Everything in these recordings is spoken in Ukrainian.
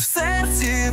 в серці.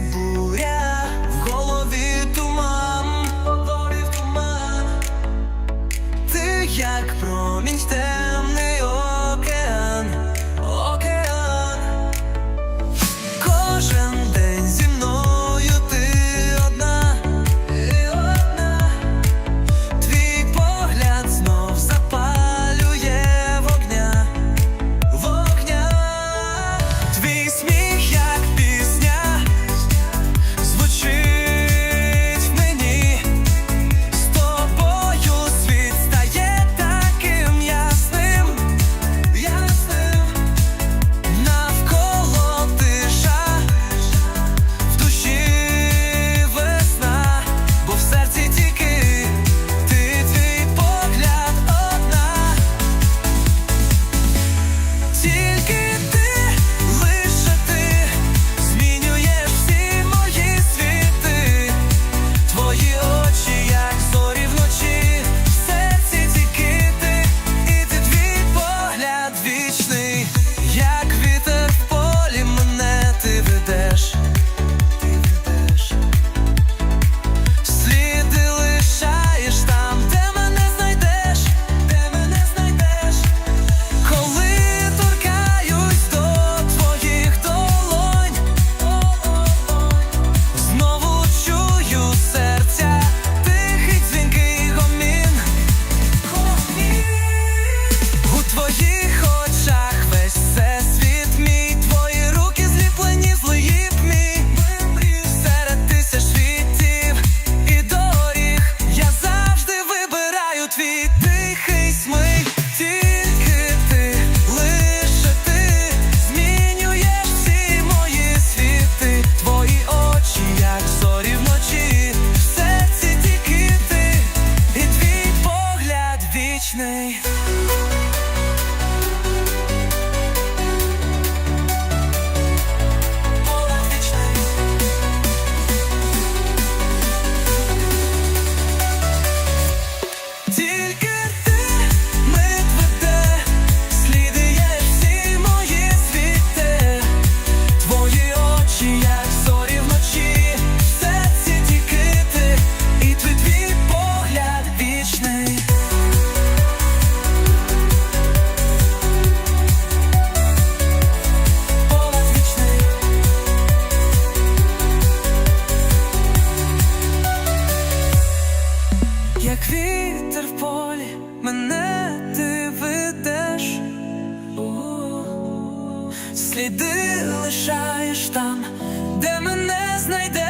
fit як вітер в полі, мене ти ведеш, сліди лишаєш там, де мене знайдеш.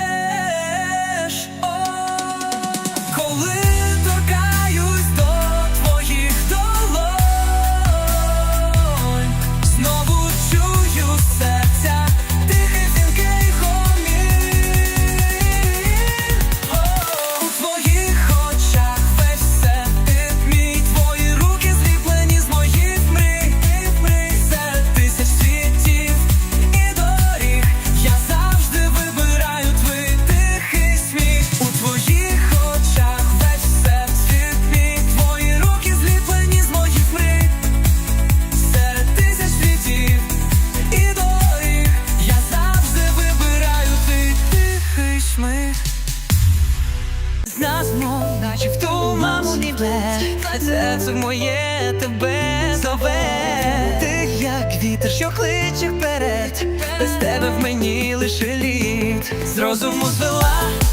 серце моє тебе зове. Ти як вітер, що кличе вперед, без тебе в мені лише лід. З розуму звела.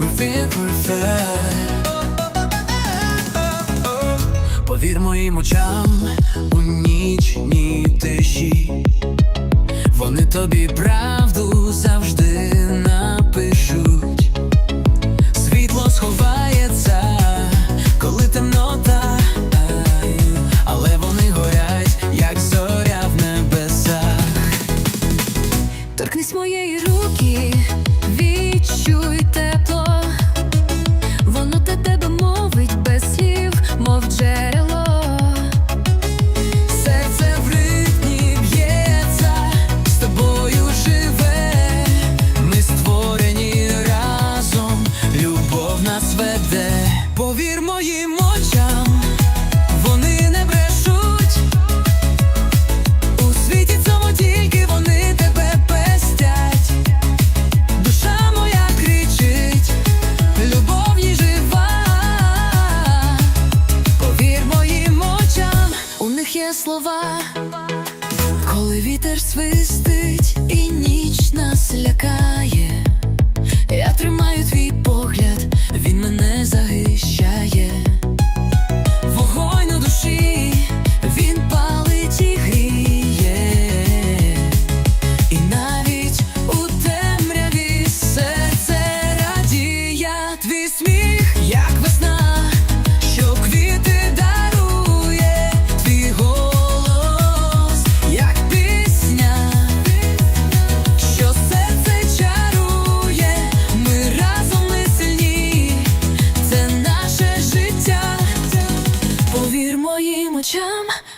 Він плеве Повір моїм очам у нічній тиші Вони тобі правду завжди.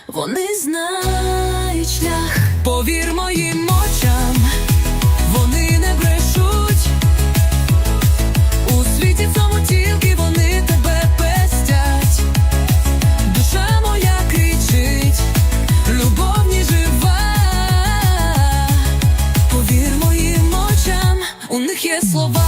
вони знають шлях, повір моїм очам, вони не брешуть. У світі цьому тільки вони тебе пестять. Душа моя кричить, любов не. Повір моїм очам, у них є слова.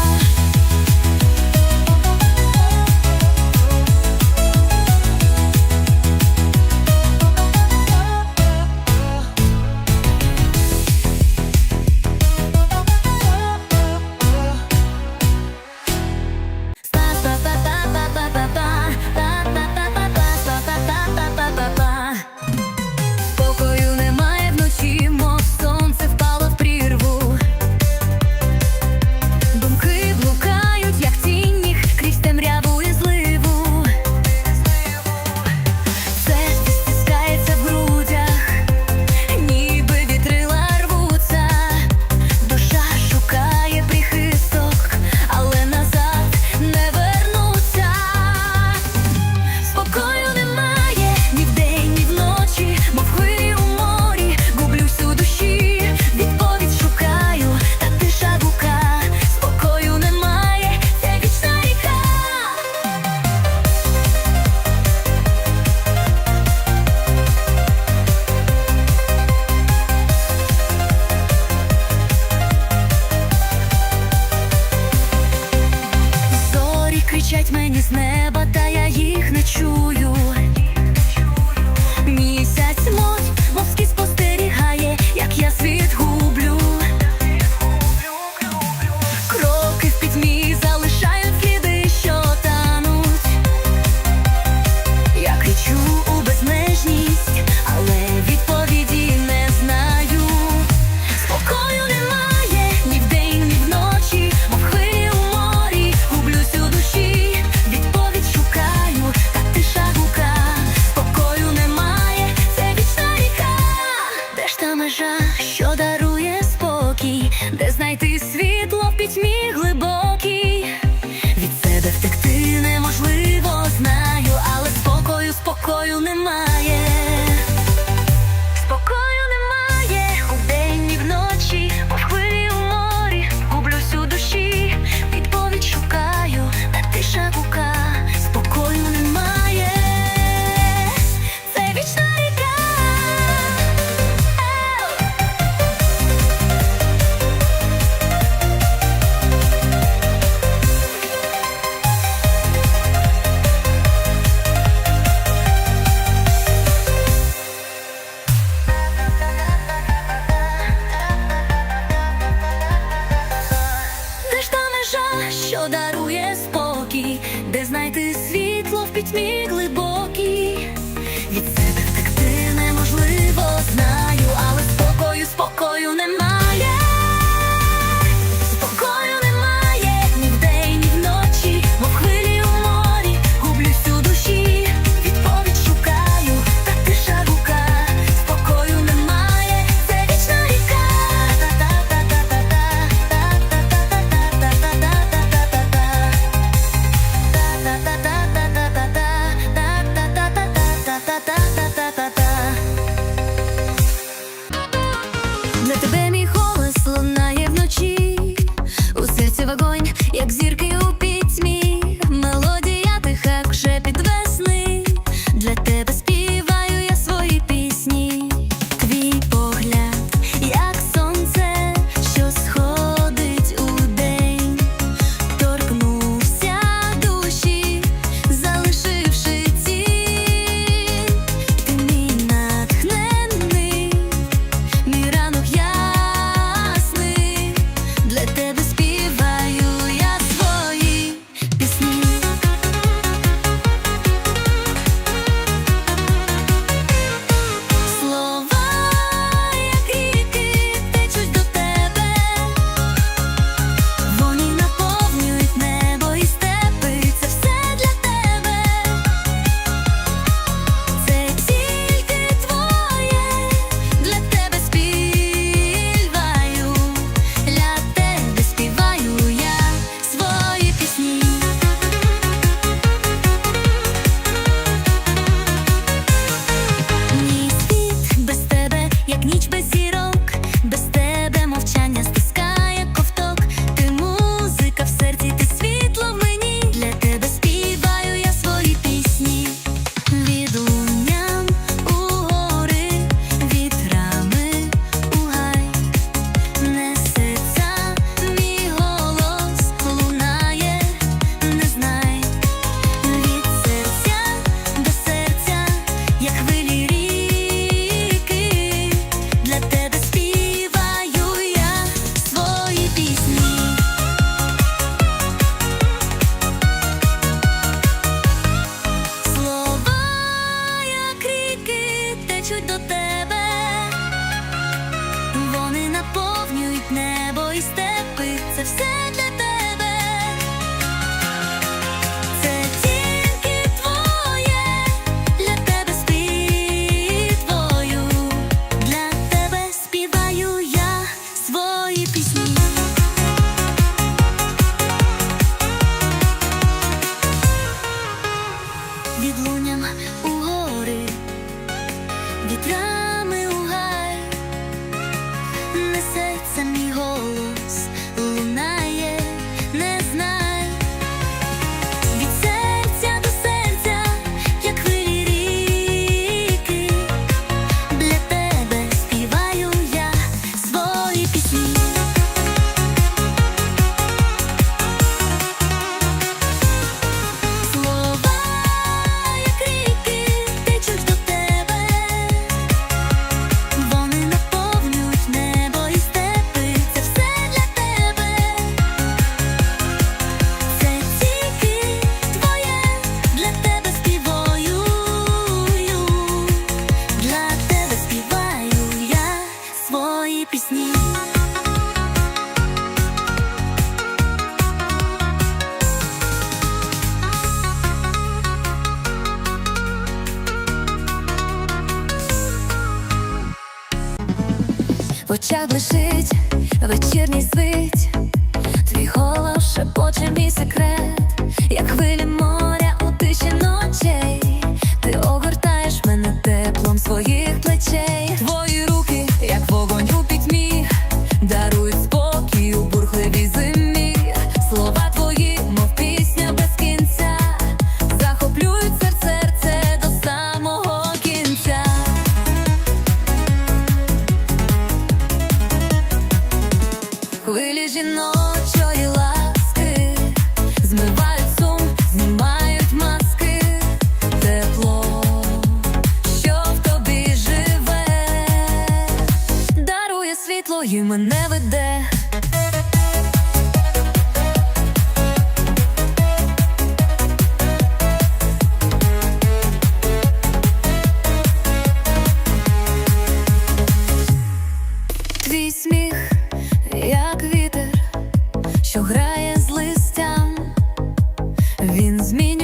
means me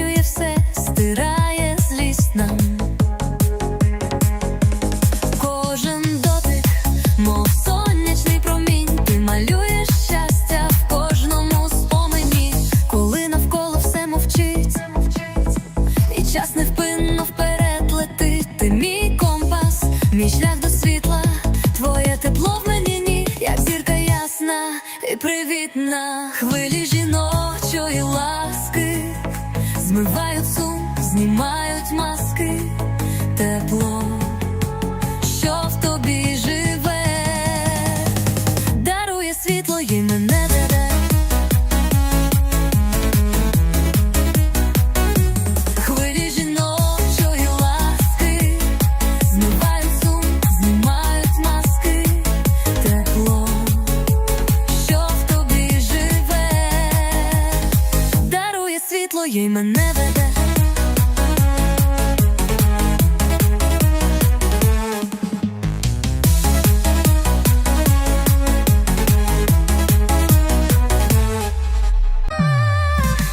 й мене веде.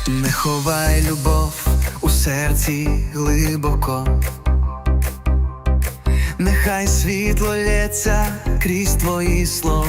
Не ховай любов у серці глибоко, нехай світло лється крізь твої слова.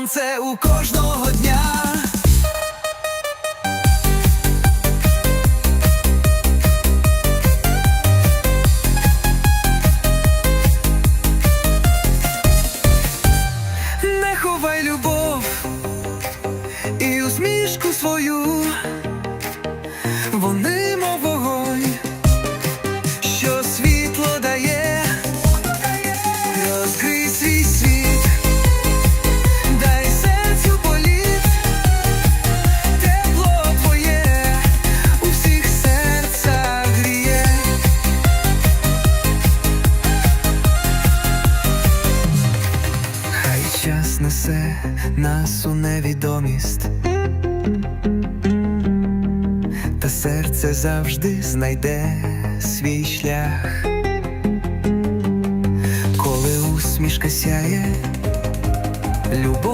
сонце у серце завжди знайде свій шлях, коли усмішка сяє любов.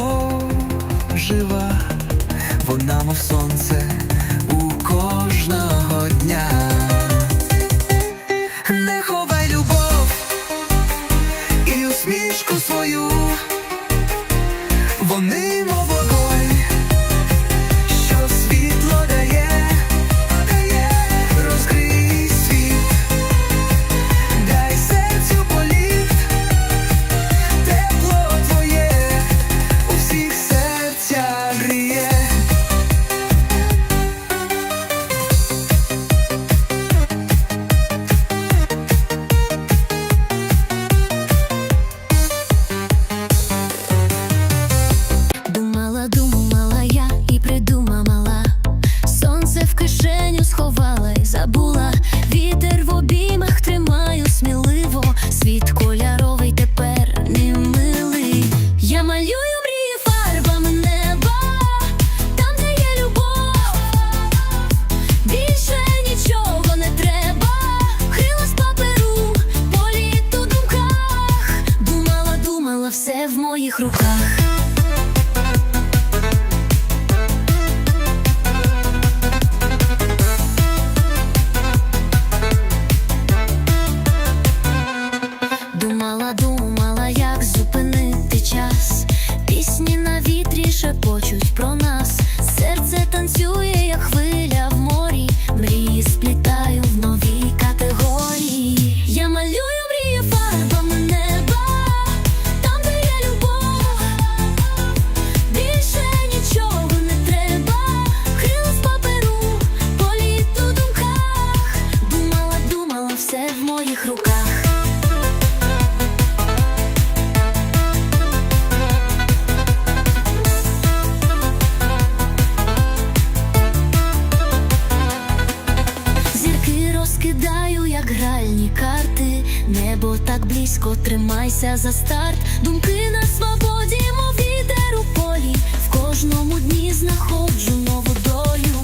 Тримайся за старт, думки на свободі, мов вітер у полі. В кожному дні знаходжу нову долю.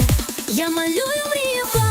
Я малюю мрію.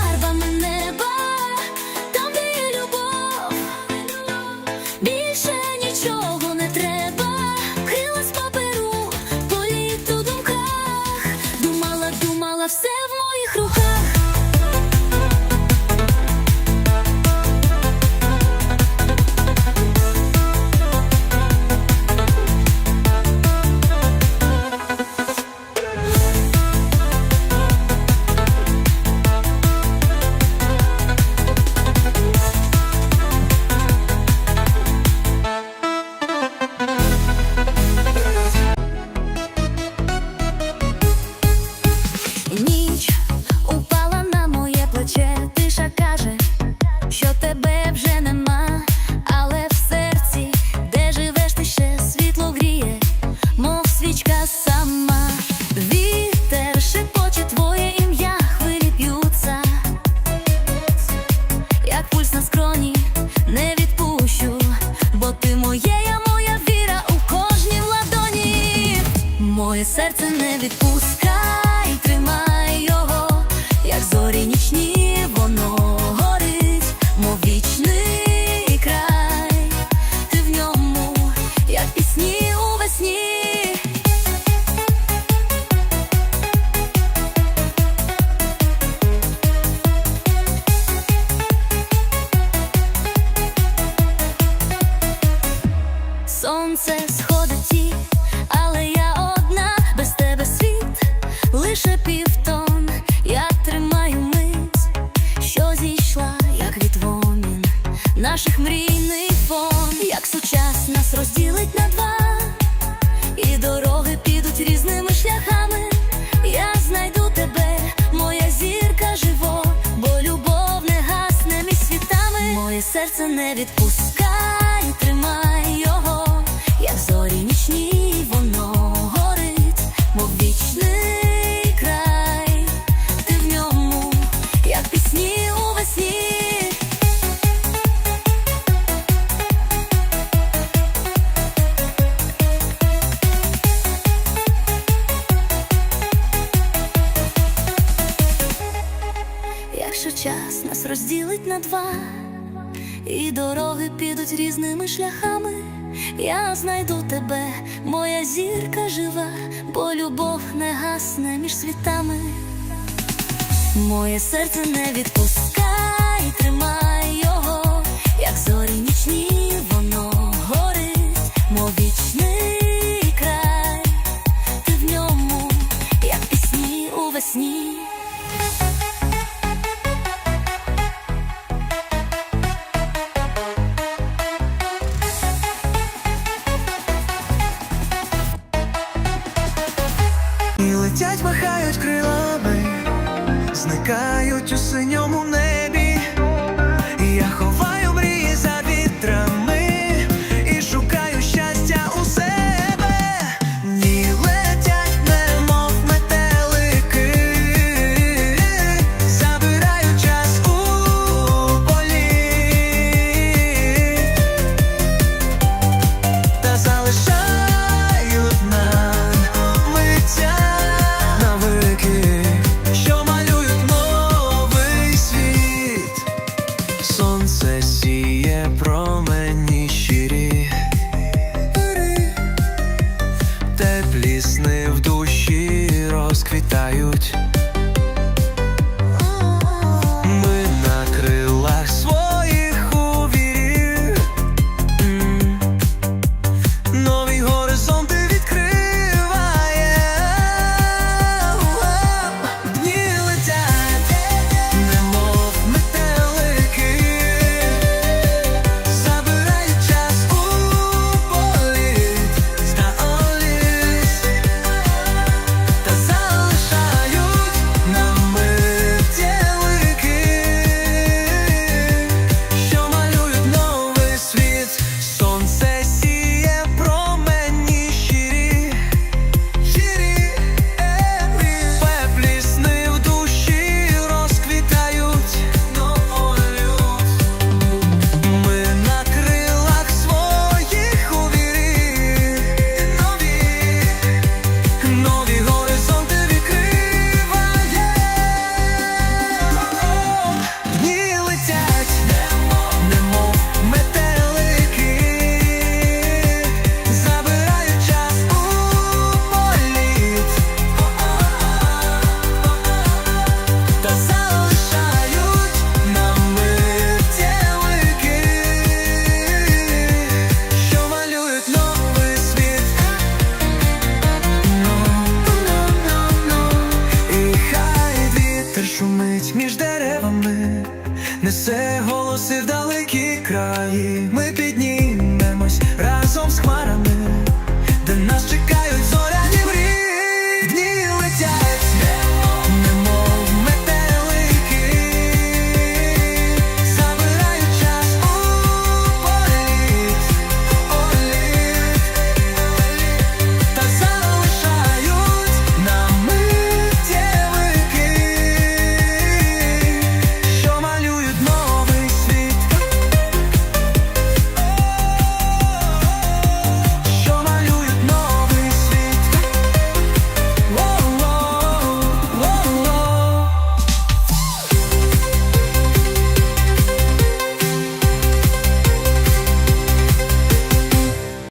наших мрійний фон, як сучас нас розділить на два, і дороги підуть різними шляхами. Я знайду тебе, моя зірка живо, бо любов не гасне між світами, моє серце не відпустить. зірка жива, бо любов не гасне між світами. Моє серце не відпускай, тримай його, як зорі нічні, воно горить, мов вічний. Все в далекі краї.